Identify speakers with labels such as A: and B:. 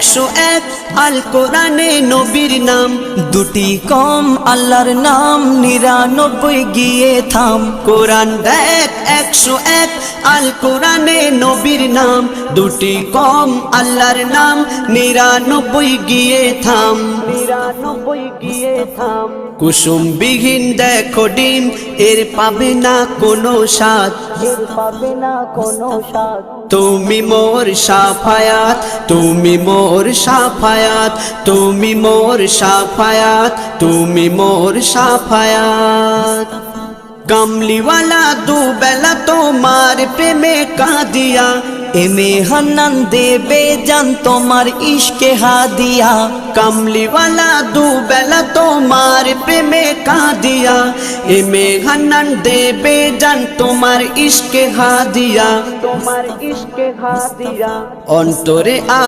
A: একশো এক আল কোরআনে নবীর নাম।
B: দুটি কম আল্লাহর নাম, নিরানব্বই গিয়ে থাম।
A: কোরআন দেখ, একশো এক আল কোরআনে নবীর নাম। দুটি কম আল্লাহর নাম, নিরানব্বই গিয়ে থাম। নিরানব্বই গিয়ে থাম। কুসুম বিহীন দেখো ডিম, এর পাবে না কোনো স্বাদ।
B: পাবে না কোনো স্বাদ।
A: তুমি মোর সাফায়াত, তুমি মোর সাফায়াত, তুমি মোর সাফায়াত, তুমি মোর সাফায়াত। কামলিওয়ালা দুবেলা তোমার প্রেমে কাঁদিয়া
B: এমে হান্নান দেবে জান তোমার ইশকে হাদিয়া।
A: কামলিওয়ালা দুবেলা কাঁদিয়া এমে হান্নান দেবে জান তোমার ইশকে হাদিয়া তোমার ইশকে হাদিয়া অন্তরে আ